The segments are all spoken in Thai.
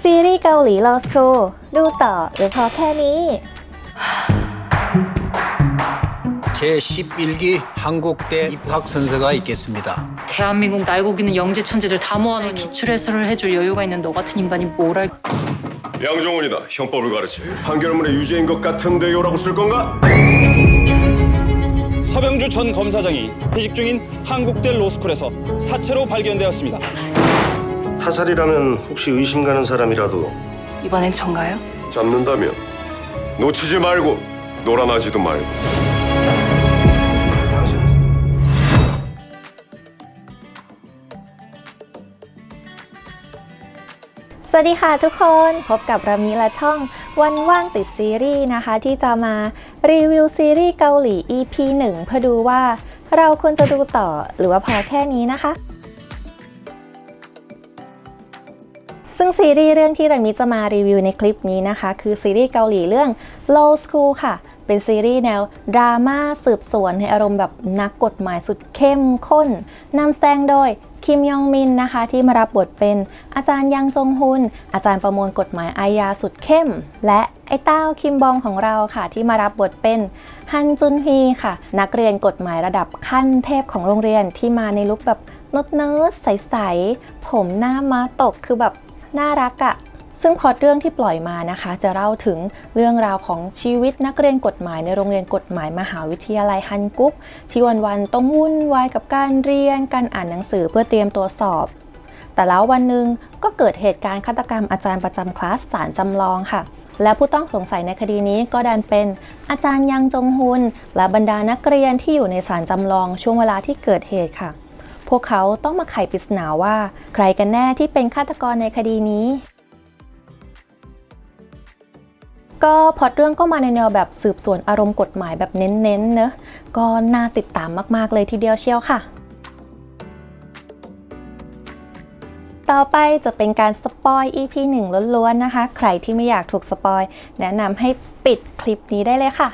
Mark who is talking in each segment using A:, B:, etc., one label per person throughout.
A: ซีรีส์เกาหลี Law School ดูต่อหรือพอแค่นี้
B: 제11기 한국대 입학 선서가 있겠습니다.
C: 대한민국 날고기는 영재 천재들 다 모아놓은 기출 해설을 해줄 여유가 있는 너 같은 인간이 뭘 할?
D: 양정훈이다. 형법을 가르치. 판결문에 유죄인 것 같은데요라고 쓸 건가?
E: 서병주 전 검사장이 퇴직 중인 한국대 로스쿨에서 사체로 발견되었습니다.
D: 타살이라면 혹시 의심 가는 사람이라도
C: 이번엔 전가요?
D: 잡는다면 놓치지 말고 놀아나지도 말고. 당신
A: สวัสดีค่ะทุกคนพบกับรามีและช่องวันว่างติดซีรีส์นะคะ ที่จะมารีวิวซีรีส์เกาหลี EP 1 เพื่อดูว่าเราควรจะดูต่อหรือว่าพอแค่นี้นะคะ ซึ่งซีรีส์เรื่องที่รามิจะมารีวิวในคลิปนี้นะคะ คือซีรีส์เกาหลีเรื่อง Law School ค่ะ เป็นซีรีส์แนวดราม่าสืบสวนในอารมณ์แบบนักกฎหมายสุดเข้มข้นนำแสดงโดยคิมยองมินนะคะที่มารับบทเป็นอาจารย์ยังจงฮุน อาจารย์ประมวลกฎหมายอาญาสุดเข้ม และไอ้เต้าคิมบองของเราค่ะ ที่มารับบทเป็นฮันจุนฮีค่ะ นักเรียนกฎหมายระดับขั้นเทพของโรงเรียนที่มาในลุคแบบนดเนิร์ดใส ๆ ผมหน้าม้าตกคือแบบ น่ารักอะ่ะซึ่งพอตเรื่องที่ปล่อยมานะคะ จะเล่าถึงเรื่องราวของชีวิตนักเรียนกฎหมายในโรงเรียนกฎหมายมหาวิทยาลัยฮันกุ๊กที่วันๆต้องวุ่นวายกับการเรียนการอ่านหนังสือเพื่อเตรียมตัวสอบ แต่แล้ววันหนึ่งก็เกิดเหตุการณ์ฆาตกรรมอาจารย์ประจำคลาสสารจำลองค่ะ และผู้ต้องสงสัยในคดีนี้ก็ดันเป็นอาจารย์ยังจงฮุนและบรรดานักเรียนที่อยู่ในศาลจำลองช่วงเวลาที่เกิดเหตุค่ะ วกเขาต้องมาไขปริศนาว่า ใครกันแน่ที่เป็นฆาตกรในคดีนี้ ก็พอตเรื่องก็มาในแนวแบบสืบสวนอารมณ์กฎหมายแบบเน้นๆเนอะก็น่าติดตามมากๆเลยทีเดียวเชียวค่ะต่อไปจะเป็นการสปอย EP 1ล้วนๆนะคะ ใครที่ไม่อยากถูกสปอย แนะนำให้ปิดคลิปนี้ได้เลยค่ะ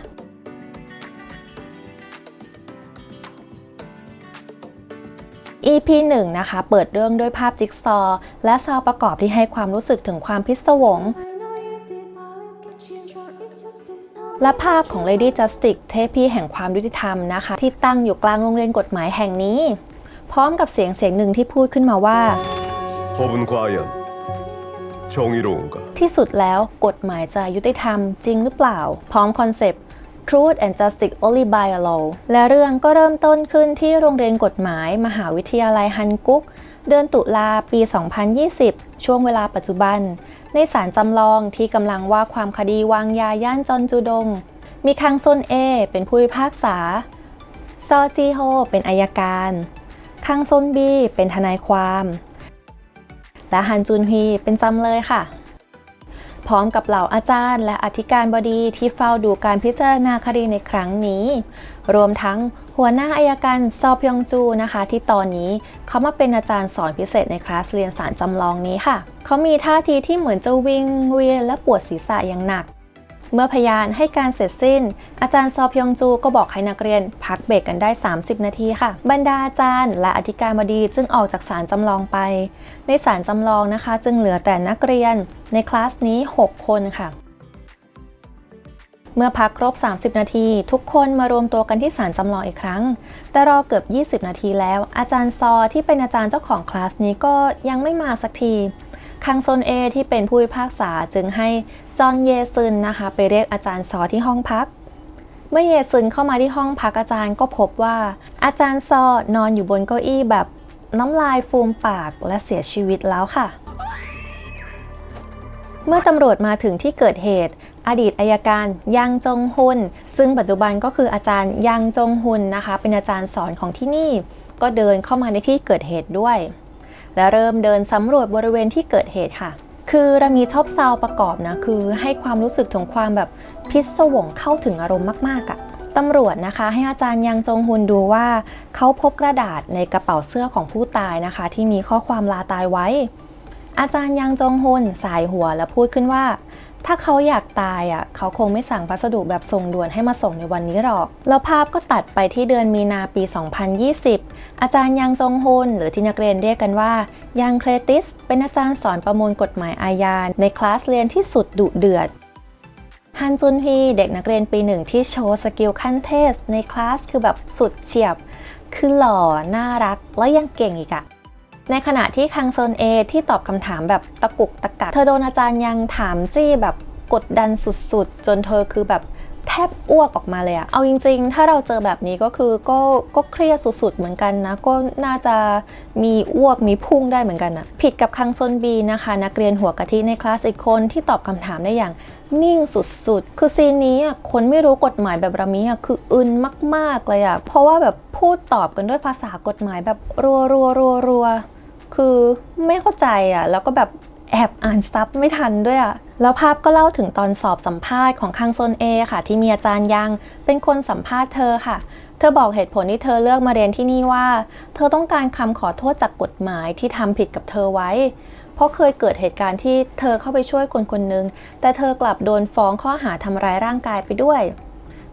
A: EP 1 นะคะ เปิดเรื่องด้วยภาพจิ๊กซอว์และซาวด์ประกอบที่ให้ความรู้สึกถึงความพิศวง และภาพของ Lady Justice เทพีแห่งความยุติธรรมนะคะ ที่ตั้งอยู่กลางโรงเรียนกฎหมายแห่งนี้ พร้อมกับเสียงเสียงหนึ่งที่พูดขึ้นมาว่า
D: 법은 과연 정의로운가?
A: ที่สุดแล้วกฎหมายจะยุติธรรมจริงหรือเปล่า พร้อมคอนเซปต์ Truth and Justice Only by a Law และเรื่องก็เริ่มต้นขึ้นที่โรงเรียนกฎหมาย มหาวิทยาลัยฮันกุก เดือนตุลาปี 2020 ช่วงเวลาปัจจุบัน ในศาลจำลองที่กำลังว่าความคดีวางยาย่านจอนจูดง มีคังซนเอ เป็นผู้พิพากษา ซอจีโฮ เป็นอายการ คังซนบี เป็นทนายความ และฮันจุนฮีเป็นจำเลยค่ะ พร้อมกับเหล่าอาจารย์ และอธิการบดีที่เฝ้าดูการพิจารณาคดีในครั้งนี้ รวมทั้งหัวหน้าอายการซอพยองจูนะคะ ที่ตอนนี้เขามาเป็นอาจารย์สอนพิเศษในคลาสเรียนสารจำลองนี้ค่ะ เขามีท่าทีที่เหมือนจะวิงเวียนและปวดศีรษะอย่างหนัก เมื่อพยานให้การเสร็จสิ้น อาจารย์ซอพยองจูก็บอกให้นักเรียน พักเบรกกันได้ 30 นาทีค่ะ บรรดาอาจารย์ และอธิการบดีจึงออกจากศาลจำลองไป ในศาลจำลองนะคะ จึงเหลือแต่นักเรียนในคลาสนี้ 6 คนค่ะเมื่อพักครบ 30 นาที ทุกคนมารวมตัวกันที่ศาลจำลองอีกครั้ง แต่รอเกือบ 20 นาทีแล้ว อาจารย์ซอที่เป็นอาจารย์เจ้าของคลาสนี้ก็ยังไม่มาสักที คังโซนเอที่เป็นผู้พิพากษาจึงให้จอนเยซึนนะคะ ไปเรียกอาจารย์ซอที่ห้องพัก เมื่อเยซึนเข้ามาที่ห้องพักอาจารย์ก็พบว่า อาจารย์ซอนอนอยู่บนเก้าอี้แบบน้ำลายฟูมปากและเสียชีวิตแล้วค่ะ เมื่อตำรวจมาถึงที่เกิดเหตุ อดีตอายการยังจงฮุนซึ่งปัจจุบันก็คืออาจารย์ยังจงฮุนนะคะ เป็นอาจารย์สอนของที่นี่ ก็เดินเข้ามาในที่เกิดเหตุด้วย และเริ่มเดินสำรวจบริเวณที่เกิดเหตุค่ะ คือเรามีชอบซาวประกอบนะ คือให้ความรู้สึกถึงความแบบพิศวงเข้าถึงอารมณ์มากๆอะ่ะตำรวจนะคะ ให้อาจารย์ยังจงฮุนดูว่า เขาพบกระดาษในกระเป๋าเสื้อของผู้ตายนะคะ ที่มีข้อความลาตายไว้ อาจารย์ยังจงฮุนสายหัวและพูดขึ้นว่า ถ้าเขาอยากตายอะเขาคงไม่สั่งพัสดุแบบส่งด่วนให้มาส่งในวันนี้หรอก แล้วภาพก็ตัดไปที่เดือนมีนาปี 2020 อาจารย์ยังจงฮุนหรือที่นักเรียนเรียกกันว่ายังเครติส เป็นอาจารย์สอนประมวลกฎหมายอาญาในคลาสเรียนที่สุดดุเดือดฮันจุนฮีเด็กนักเรียนปีหนึ่งที่โชว์สกิลขั้นเทสในคลาสคือแบบสุดเฉียบ คือหล่อ น่ารัก แล้วยังเก่งอีกอะ ในขณะที่คังโซนเอที่ตอบคำถามแบบตะกุกตะกักเธอโดนอาจารย์ยังถามจี้แบบกดดันสุดๆ จนเธอคือแบบแทบอ้วกออกมาเลยอะเอาจริงๆ ถ้าเราเจอแบบนี้ก็คือก็ก็เครียดสุดๆ เหมือนกันนะ ก็น่าจะมีอ้วกมีพุ่งได้เหมือนกันนะผิดกับคังโซนบีนะคะ นักเรียนหัวกะทิในคลาสอีกคนที่ตอบคำถามได้อย่างนิ่งสุดๆ คือซีนนี้อะคนไม่รู้กฎหมายแบบรามีอะคืออึนมากๆเลยอะ เพราะว่าแบบพูดตอบกันด้วยภาษากฎหมายแบบรัวรัวรัวรัวๆ คือไม่เข้าใจอะ แล้วก็แบบแอบอ่านซับไม่ทันด้วยอะ แล้วภาพก็เล่าถึงตอนสอบสัมภาษณ์ของคังโซนเอค่ะ ที่มีอาจารย์ยังเป็นคนสัมภาษณ์เธอค่ะ เธอบอกเหตุผลที่เธอเลือกมาเรียนที่นี่ว่า เธอต้องการคำขอโทษจากกฎหมายที่ทำผิดกับเธอไว้ เพราะเคยเกิดเหตุการณ์ที่เธอเข้าไปช่วยคนคนหนึ่งแต่เธอกลับโดนฟ้องข้อหาทำร้ายร่างกายไปด้วย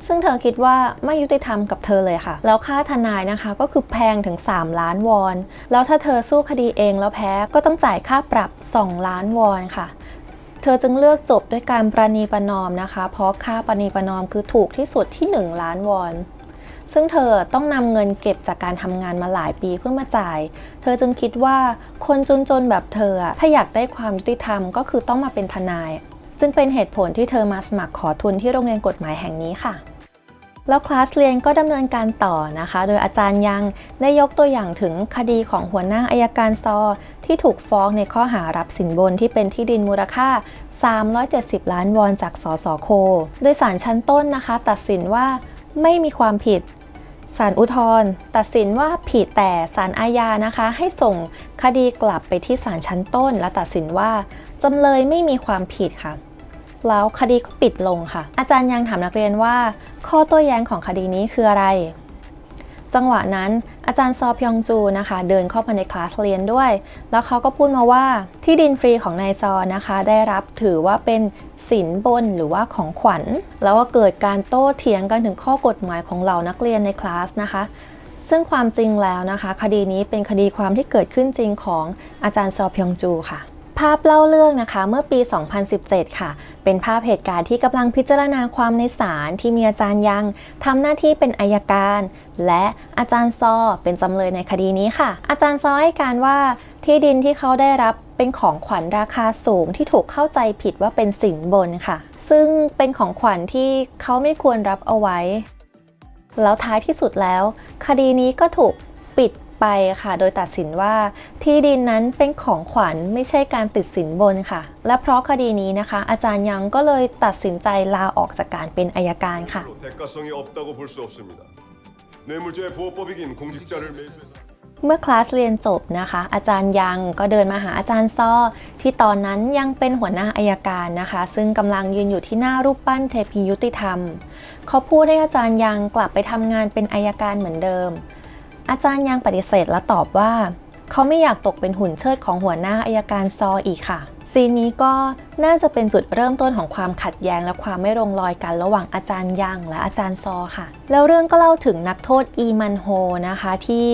A: ซึ่งเธอคิดว่าไม่ยุติธรรมกับเธอเลยค่ะ แล้วค่าทนายนะคะก็คือแพงถึง 3 ล้านวอน แล้วถ้าเธอสู้คดีเองแล้วแพ้ก็ต้องจ่ายค่าปรับ 2 ล้านวอนค่ะเธอจึงเลือกจบด้วยการประนีประนอมนะคะ เพราะค่าประนีประนอมคือถูกที่สุดที่ 1 ล้านวอน ซึ่งเธอต้องนำเงินเก็บจากการทำงานมาหลายปีเพื่อมาจ่าย เธอจึงคิดว่าคนจนๆแบบเธอ ถ้าอยากได้ความยุติธรรมก็คือต้องมาเป็นทนายจึงเป็นเหตุผลที่เธอมาสมัครขอทุนที่โรงเรียนกฎหมายแห่งนี้ค่ะ แล้วคลาสเรียนก็ดำเนินการต่อนะคะ โดยอาจารย์ยังได้ยกตัวอย่างถึงคดีของหัวหน้าอายการซอ ที่ถูกฟ้องในข้อหารับสินบนที่เป็นที่ดินมูลค่า 370 ล้านวอนจากสสโค โดยศาลชั้นต้นนะคะ ตัดสินว่าไม่มีความผิดศาลอุทธรณ์ตัดสินว่าผิดแต่ศาลอาญานะคะ ให้ส่งคดีกลับไปที่ศาลชั้นต้น และตัดสินว่าจำเลยไม่มีความผิดค่ะ แล้วคดีก็ปิดลงค่ะ อาจารย์ยังถามนักเรียนว่า ข้อโต้แย้งของคดีนี้คืออะไร จังหวะนั้นอาจารย์ซอพยองจูนะคะ เดินเข้ามาในคลาสเรียนด้วย แล้วเขาก็พูดมาว่าที่ดินฟรีของนายซอนะคะ ได้รับถือว่าเป็นสินบนหรือว่าของขวัญ แล้วก็เกิดการโต้เถียงกันถึงข้อกฎหมายของเหล่านักเรียนในคลาสนะคะซึ่งความจริงแล้วนะคะ คดีนี้เป็นคดีความที่เกิดขึ้นจริงของอาจารย์ซอพยองจูค่ะ ภาพเล่าเรื่องนะคะเมื่อปี 2017 ค่ะ เป็นภาพเหตุการณ์ที่กำลังพิจารณาความในศาลที่มีอาจารย์ยังทำหน้าที่เป็นอายการ และอาจารย์ซอเป็นจำเลยในคดีนี้ค่ะ อาจารย์ซอให้การว่าที่ดินที่เขาได้รับเป็นของขวัญราคาสูงที่ถูกเข้าใจผิดว่าเป็นสินบนค่ะ ซึ่งเป็นของขวัญที่เขาไม่ควรรับเอาไว้ แล้วท้ายที่สุดแล้ว คดีนี้ก็ถูกปิด ไปค่ะ โดยตัดสินว่าที่ดินนั้นเป็นของขวัญไม่ใช่การติดสินบนค่ะ และเพราะคดีนี้นะคะ อาจารย์ยังก็เลยตัดสินใจลาออกจากการเป็นอายการค่ะ เมื่อคลาสเรียนจบนะคะ อาจารย์ยังก็เดินมาหาอาจารย์ซ้อที่ตอนนั้นยังเป็นหัวหน้าอายการนะคะ ซึ่งกำลังยืนอยู่ที่หน้ารูปปั้นเทพียุติธรรม เขาพูดให้อาจารย์ยังกลับไปทำงานเป็นอายการเหมือนเดิม อาจารย์ยังปฏิเสธและตอบว่า เขาไม่อยากตกเป็นหุ่นเชิดของหัวหน้าอายการซออีกค่ะ ซีนนี้ก็น่าจะเป็นจุดเริ่มต้นของความขัดแย้งและความไม่ลงรอยกันระหว่างอาจารย์ยังและอาจารย์ซอค่ะ แล้วเรื่องก็เล่าถึงนักโทษอีมันโฮนะคะ ที่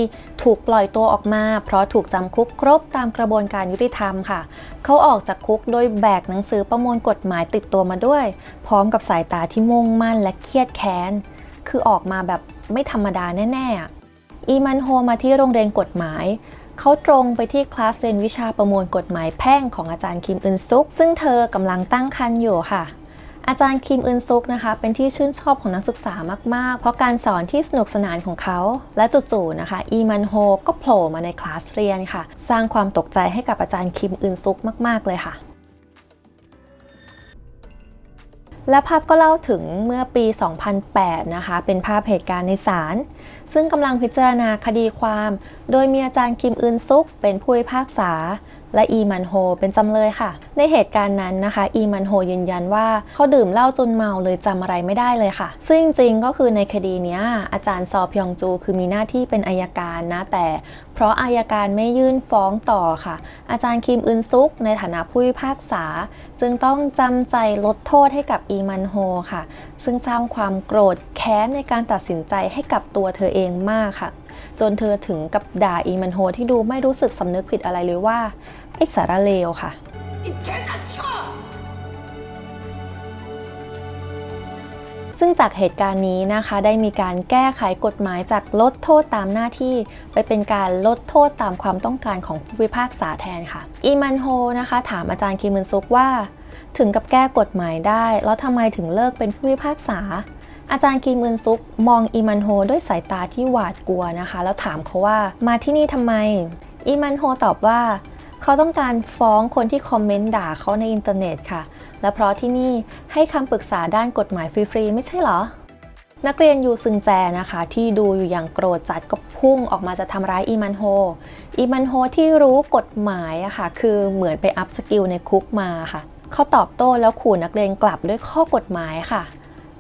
A: ถูกปล่อยตัวออกมา เพราะถูกจำคุกครบตามกระบวนการยุติธรรมค่ะ เขาออกจากคุกโดยแบกหนังสือประมวลกฎหมายติดตัวมาด้วย พร้อมกับสายตาที่มุ่งมั่นและเครียดแค้นคือออกมาแบบไม่ธรรมดาแน่ๆ อีมันโฮมาที่โรงเรียนกฎหมาย เขาตรงไปที่คลาสเรียนวิชาประมวลกฎหมายแพ่งของอาจารย์คิมอึนซุก ซึ่งเธอกำลังตั้งครรภ์อยู่ค่ะอาจารย์คิมอึนซุกนะคะ เป็นที่ชื่นชอบของนักศึกษามาก ๆ เพราะการสอนที่สนุกสนานของเขา และจู่ๆนะคะ อีมันโฮก็โผล่มาในคลาสเรียนค่ะ สร้างความตกใจให้กับอาจารย์คิมอึนซุกมาก ๆ เลยค่ะ และภาพก็เล่าถึงเมื่อปี 2008 นะคะ เป็นภาพเหตุการณ์ในศาล ซึ่งกำลังพิจารณาคดีความ โดยมีอาจารย์คิมอึนซุกเป็นผู้พิพากษา และอีมันโฮเป็นจำเลยค่ะ ในเหตุการณ์นั้นนะคะ อีมันโฮยืนยันว่าเขาดื่มเหล้าจนเมาเลยจำอะไรไม่ได้เลยค่ะ ซึ่งจริงก็คือในคดีนี้อาจารย์ซอพยองจู คือมีหน้าที่เป็นอายการนะแต่ เพราะอายการไม่ยื่นฟ้องต่อค่ะ อาจารย์คิมอึนซุก ในฐานะผู้พิพากษา จึงต้องจำใจลดโทษให้กับอีมันโฮค่ะ ซึ่งสร้างความโกรธแค้นในการตัดสินใจให้กับตัวเธอเองมากค่ะ จนเธอถึงกับด่าอีมันโฮที่ดูไม่รู้สึกสำนึกผิดอะไรเลยว่า อ้สารเลวค่ะ ซึ่งจากเหตุการณ์นี้นะคะได้มีการแก้ไขกฎหมายจากลดโทษตามหน้าที่ ไปเป็นการลดโทษตามความต้องการของผู้พิพากษาแทนค่ะ อีมันโฮนะคะ ถามอาจารย์คิมุนซุกว่า ถึงกับแก้กฎหมายได้ แล้วทำไมถึงเลิกเป็นผู้พิพากษาอาจารย์คิมุนซุกมองอีมันโฮด้วยสายตาที่หวาดกลัวนะคะ แล้วถามเขาว่ามาที่นี่ทำไม อีมันโฮตอบว่า เขาต้องการฟ้องคนที่คอมเมนต์ด่าเขาในอินเทอร์เน็ตค่ะ และเพราะที่นี่ให้คำปรึกษาด้านกฎหมายฟรีๆ ไม่ใช่เหรอ นักเรียนยูซึงแจนะคะ ที่ดูอยู่อย่างโกรธจัดก็พุ่งออกมาจะทำร้ายอีมันโฮ อีมันโฮที่รู้กฎหมายอะค่ะ คือเหมือนไปอัพสกิลในคุกมาค่ะ เขาตอบโต้แล้วขู่นักเรียนกลับด้วยข้อกฎหมายค่ะ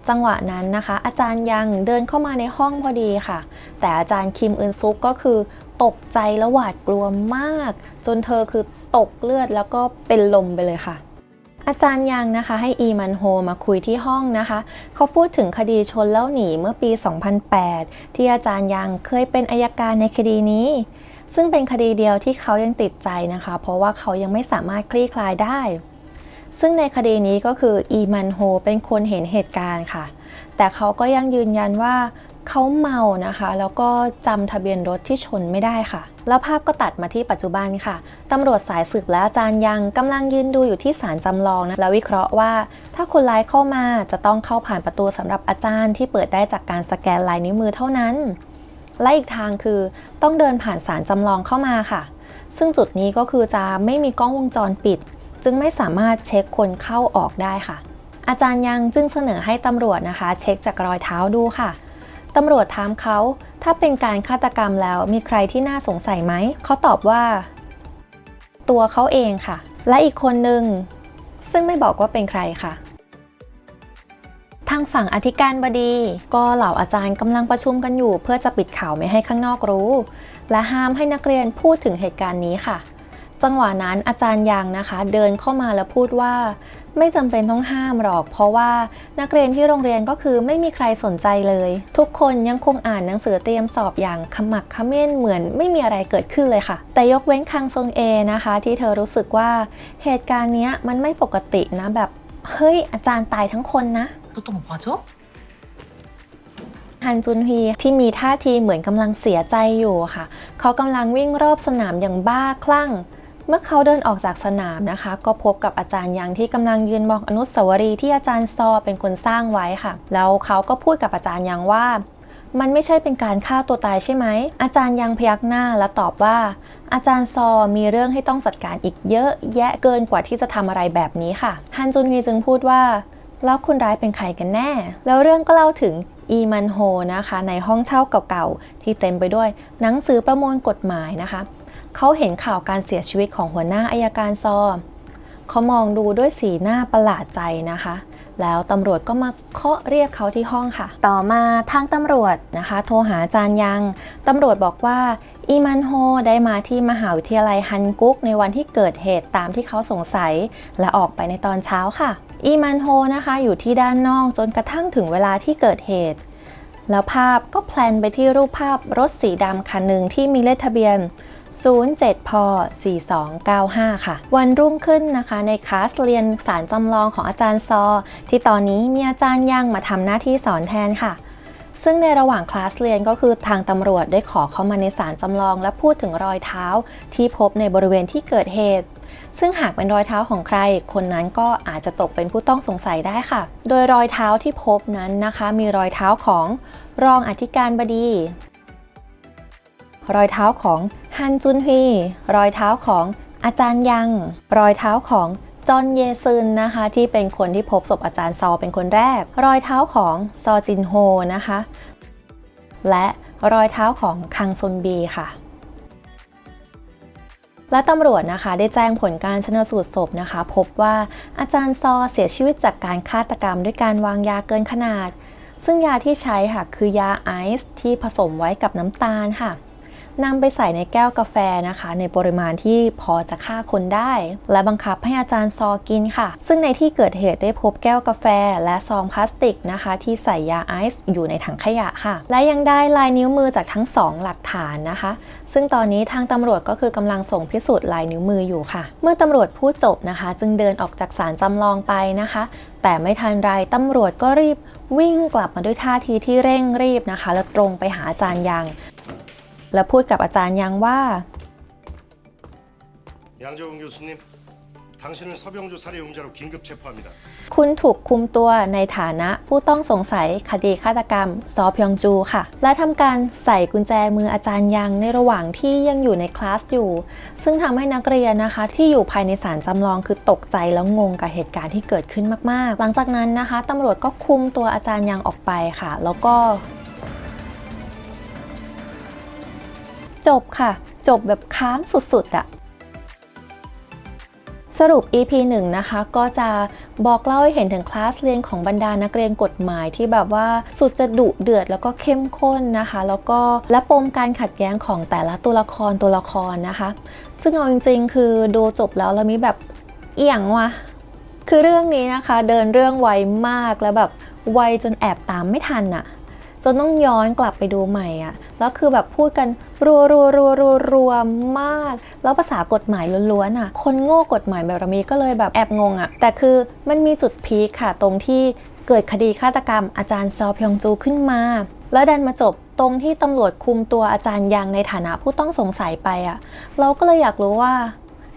A: จังหวะนั้นนะคะ อาจารย์ยังเดินเข้ามาในห้องพอดีค่ะ แต่อาจารย์คิมอึนซุกก็คือ ตกใจและหวาดกลัวมาก จนเธอคือตกเลือดแล้วก็เป็นลมไปเลยค่ะ อาจารย์ยังนะคะ ให้อีมันโฮมาคุยที่ห้องนะคะ เขาพูดถึงคดีชนแล้วหนีเมื่อปี 2008 ที่อาจารย์ยังเคยเป็นอายการในคดีนี้ ซึ่งเป็นคดีเดียวที่เขายังติดใจนะคะ เพราะว่าเขายังไม่สามารถคลี่คลายได้ ซึ่งในคดีนี้ก็คืออีมันโฮเป็นคนเห็นเหตุการณ์ค่ะ แต่เขาก็ยังยืนยันว่า เขาเมานะคะ แล้วก็จำทะเบียนรถที่ชนไม่ได้ค่ะ แล้วภาพก็ตัดมาที่ปัจจุบันค่ะตำรวจสายสืบและอาจารย์ยังกำลังยืนดูอยู่ที่ศาลจำลองนะแล้ววิเคราะห์ว่า ถ้าคนร้ายเข้ามาจะต้องเข้าผ่านประตูสำหรับอาจารย์ที่เปิดได้จากการสแกนลายนิ้วมือเท่านั้น และอีกทางคือต้องเดินผ่านศาลจำลองเข้ามาค่ะ ซึ่งจุดนี้ก็คือจะไม่มีกล้องวงจรปิด จึงไม่สามารถเช็คคนเข้าออกได้ค่ะ อาจารย์ยังจึงเสนอให้ตำรวจนะคะ เช็คจากรอยเท้าดูค่ะ ตำรวจถามเขา ถ้าเป็นการฆาตกรรมแล้วมีใครที่น่าสงสัยไหม เขาตอบว่า ตัวเขาเองค่ะ และอีกคนหนึ่ง ซึ่งไม่บอกว่าเป็นใครค่ะทางฝั่งอธิการบดี ก็เหล่าอาจารย์กำลังประชุมกันอยู่ เพื่อจะปิดข่าวไม่ให้ข้างนอกรู้ และห้ามให้นักเรียนพูดถึงเหตุการณ์นี้ค่ะ จังหวะนั้นอาจารย์ยังนะคะ เดินเข้ามาแล้วพูดว่า ไม่จำเป็นต้องห้ามหรอก เพราะว่านักเรียนที่โรงเรียนก็คือไม่มีใครสนใจเลย ทุกคนยังคงอ่านหนังสือเตรียมสอบอย่างขมักขม้นเหมือนไม่มีอะไรเกิดขึ้นเลยค่ะ แต่ยกเว้นคังซงเอนะคะ ที่เธอรู้สึกว่าเหตุการณ์นี้มันไม่ปกตินะแบบเฮ้ยอาจารย์ตายทั้งคนนะฮันจุนฮีที่มีท่าทีเหมือนกำลังเสียใจอยู่ค่ะ เขากำลังวิ่งรอบสนามอย่างบ้าคลั่ง เมื่อเขาเดินออกจากสนามนะคะ ก็พบกับอาจารย์ยังที่กำลังยืนมองอนุสาวรีย์ที่อาจารย์ซอเป็นคนสร้างไว้ค่ะ แล้วเขาก็พูดกับอาจารย์ยังว่า มันไม่ใช่เป็นการฆ่าตัวตายใช่ไหม อาจารย์ยังพยักหน้าและตอบว่า อาจารย์ซอมีเรื่องให้ต้องจัดการอีกเยอะแยะเกินกว่าที่จะทำอะไรแบบนี้ค่ะฮันจุนฮีจึงพูดว่าแล้วคนร้ายเป็นใครกันแน่ แล้วเรื่องก็เล่าถึงอีมันโฮนะคะ ในห้องเช่าเก่าๆ ที่เต็มไปด้วยหนังสือประมวลกฎหมายนะคะ เขาเห็นข่าวการเสียชีวิตของหัวหน้าอายการซอเขามองดูด้วยสีหน้าประหลาดใจนะคะ แล้วตำรวจก็มาเคาะเรียกเขาที่ห้องค่ะ ต่อมาทางตำรวจนะคะ โทรหาจารย์ยังตำรวจบอกว่าอีมันโฮได้มาที่มหาวิทยาลัยฮันกุกในวันที่เกิดเหตุตามที่เขาสงสัย และออกไปในตอนเช้าค่ะอีมันโฮนะคะอยู่ที่ด้านนอกจนกระทั่งถึงเวลาที่เกิดเหตุ แล้วภาพก็แพลนไปที่รูปภาพรถสีดำคันหนึ่งที่มีเลขทะเบียน 07พ4295 ค่ะ วันรุ่งขึ้นนะคะ ในคลาสเรียนสารจำลองของอาจารย์ซอ ที่ตอนนี้มีอาจารย์ยังมาทำหน้าที่สอนแทนค่ะ ซึ่งในระหว่างคลาสเรียนก็คือทางตำรวจได้ขอเข้ามาในสารจำลองและพูดถึงรอยเท้า ที่พบในบริเวณที่เกิดเหตุซึ่งหากเป็นรอยเท้าของใคร คนนั้นก็อาจจะตกเป็นผู้ต้องสงสัยได้ค่ะ โดยรอยเท้าที่พบนั้นนะคะ มีรอยเท้าของรองอธิการบดี รอยเท้าของฮันจุนฮีรอยเท้าของอาจารย์ยัง รอยเท้าของจอนเยซึนนะคะที่เป็นคนที่พบศพอาจารย์ซอเป็นคนแรก รอยเท้าของซอจินโฮนะคะ และรอยเท้าของคังซุนบีค่ะ และตำรวจนะคะได้แจ้งผลการชนสูตรศพนะคะ พบว่าอาจารย์ซอเสียชีวิตจากการฆาตกรรมด้วยการวางยาเกินขนาด ซึ่งยาที่ใช้ค่ะคือยาไอซ์ที่ผสมไว้กับน้ำตาลค่ะ นำไปใส่ในแก้วกาแฟนะคะ ในปริมาณที่พอจะฆ่าคนได้ และบังคับให้อาจารย์ซอกินค่ะ ซึ่งในที่เกิดเหตุได้พบแก้วกาแฟ และซองพลาสติกนะคะ ที่ใส่ยาไอซ์อยู่ในถังขยะค่ะ และยังได้ลายนิ้วมือจากทั้งสองหลักฐานนะคะ ซึ่งตอนนี้ทางตำรวจก็คือกำลังส่งพิสูจน์ลายนิ้วมืออยู่ค่ะ เมื่อตำรวจพูดจบนะคะ จึงเดินออกจากศาลจำลองไปนะคะ แต่ไม่ทันไรตำรวจก็รีบวิ่งกลับมาด้วยท่าทีที่เร่งรีบนะคะ และตรงไปหาอาจารย์ยัง และพูดกับอาจารย์ยังว่า
F: 양정훈 교수님, 당신을 서병주 살해 용의자로 긴급 체포합니다.
A: คุณถูกคุมตัวในฐานะผู้ต้องสงสัยคดีฆาตกรรมซอพยองจูค่ะ และทำการใส่กุญแจมืออาจารย์ยังในระหว่างที่ยังอยู่ในคลาสอยู่ ซึ่งทำให้นักเรียนนะคะ ที่อยู่ภายในศาลจำลองคือตกใจแล้วงงกับเหตุการณ์ที่เกิดขึ้นมาก ๆ หลังจากนั้นนะคะตำรวจก็คุมตัวอาจารย์ยังออกไปค่ะ แล้วก็ จบค่ะ จบแบบค้างสุดๆอะสรุป EP 1 นะคะ ก็จะบอกเล่าให้เห็นถึงคลาสเรียนของบรรดานักเรียนกฎหมายที่แบบว่าสุดจะดุเดือดแล้วก็เข้มข้นนะคะ แล้วก็และปมการขัดแย้งของแต่ละตัวละครตัวละครนะคะ ซึ่งเอาจริงๆ คือดูจบแล้วเรามีแบบเอียงว่ะคือเรื่องนี้นะคะ เดินเรื่องไวมากแล้วแบบไวจนแอบตามไม่ทันอะ จนต้องย้อนกลับไปดูใหม่อะแล้วคือแบบพูดกันรัวรัวรัวรัวรัวมาก แล้วภาษากฎหมายล้วนๆอะคนโง่กฎหมายแบบเรามีก็เลยแบบแอบงงอะแต่คือมันมีจุดพีคค่ะ ตรงที่เกิดคดีฆาตกรรมอาจารย์ซอพยองจูขึ้นมา แล้วดันมาจบตรงที่ตำรวจคุมตัวอาจารย์ยังในฐานะผู้ต้องสงสัยไปอะเราก็เลยอยากรู้ว่า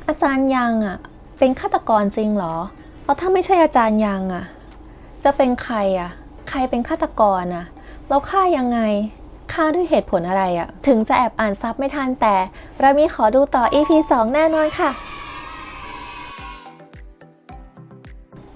A: อาจารย์ยังอะเป็นฆาตกรจริงเหรอแล้วถ้าไม่ใช่อาจารย์ยังอะจะเป็นใครอะใครเป็นฆาตกรอะ แล้วฆ่ายังไงฆ่าด้วยเหตุผลอะไรอะถึงจะแอบอ่านซับไม่ทันแต่ เรามีขอดูต่อ EP 2 แน่นอนค่ะ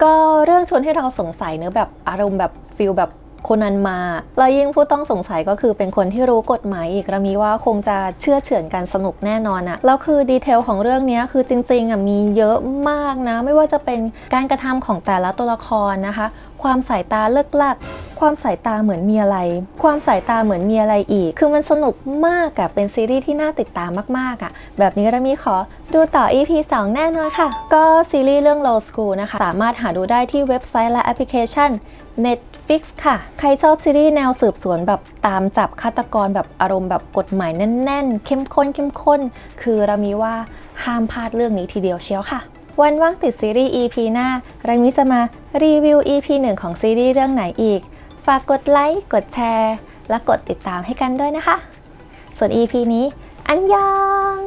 A: ก็เรื่องชวนให้เราสงสัยเนื้อแบบอารมณ์แบบฟิลแบบคนนั้นมาแล้วยิ่งผู้ต้องสงสัยก็คือเป็นคนที่รู้กฎหมายอีกเรามีว่าคงจะเชื่อเฉือนกันสนุกแน่นอนอะแล้วคือดีเทลของเรื่องนี้คือจริงๆอะมีเยอะมากนะ ไม่ว่าจะเป็นการกระทำของแต่ละตัวละครนะคะ ความสายตาเลิกลัก ความสายตาเหมือนมีอะไร ความสายตาเหมือนมีอะไรอีก คือมันสนุกมากอะเป็นซีรีส์ที่น่าติดตามมากๆอะแบบนี้เรามีขอดูต่อ EP 2 แน่นอนค่ะ ก็ซีรีส์เรื่อง Low School นะคะ สามารถหาดูได้ที่เว็บไซต์และแอปพลิเคชัน Netflix ค่ะ ใครชอบซีรีส์แนวสืบสวนแบบตามจับฆาตกรแบบอารมณ์แบบกฎหมายแน่น ๆ เข้มข้นเข้มข้น คือเรามีว่าห้ามพลาดเรื่องนี้ทีเดียวเชียวค่ะ วันว่างติดซีรีส์ EP หน้าเรามีจะมารีวิว EP 1 ของซีรีส์เรื่องไหนอีก ฝากกดไลค์ กดแชร์ และกดติดตามให้กันด้วยนะคะ ส่วน EP นี้ อันยอง